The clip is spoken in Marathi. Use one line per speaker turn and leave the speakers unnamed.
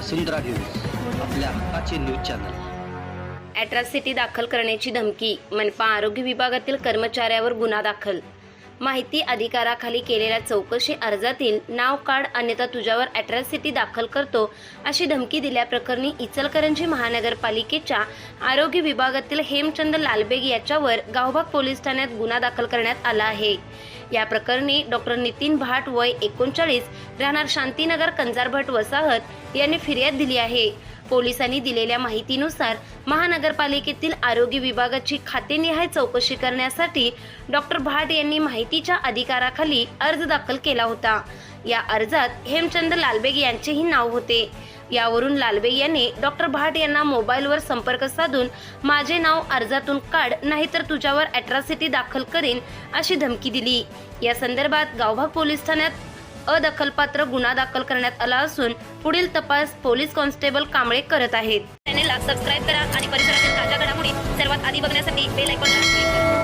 वसुंधरा न्यूज आपल्या हक्काचे न्यूज चॅनल.
अॅट्रॉसिटी दाखल करण्याची धमकी मनपा आरोग्य विभागातील कर्मचाऱ्यावर गुन्हा दाखल. माहिती अधिकाराखाली केलेल्या चौकशी अर्जातील नाव काढ अन्यथा तुझ्यावर अॅट्रॉसिटी दाखल करतो अशी धमकी दिल्याप्रकरणी इचलकरंजी महानगरपालिकेच्या आरोग्य विभागातील हेमचंद लालबेग याच्यावर गावभाग पोलीस ठाण्यात गुन्हा दाखल करण्यात आला आहे. या प्रकरणी डॉक्टर नितीन भाट वय एकोणचाळीस राहणार शांतीनगर कंजार भट वसाहत यांनी फिर्याद दिली आहे. पोलिसांनी दिलेल्या माहितीनुसार महानगरपालिकेतील आरोग्य विभागाची खातेनिहाय चौकशी करण्यासाठी डॉक्टर भाट यांनी माहितीच्या अधिकाराखाली अर्ज दाखल केला होता. या अर्जात हेमचंद लालबेग यांचेही नाव होते. यावरून लालवे यांनी डॉक्टर भाट यांना मोबाईलवर संपर्क साधून माझे नाव अर्जातून काढ नाहीतर तुझ्यावर अॅट्रॉसिटी दाखल करीन अशी धमकी दिली. या संदर्भात गावभाग पोलीस ठाण्यात अदखलपात्र गुन्हा दाखल करण्यात आला असून पुढील तपास पोलीस कॉन्स्टेबल कांबळे करत आहेत. चॅनेलला सबस्क्राईब करा आणि परिसरातील ताज्या घडामोडी सर्वात आधी बघण्यासाठी बेल आयकॉनला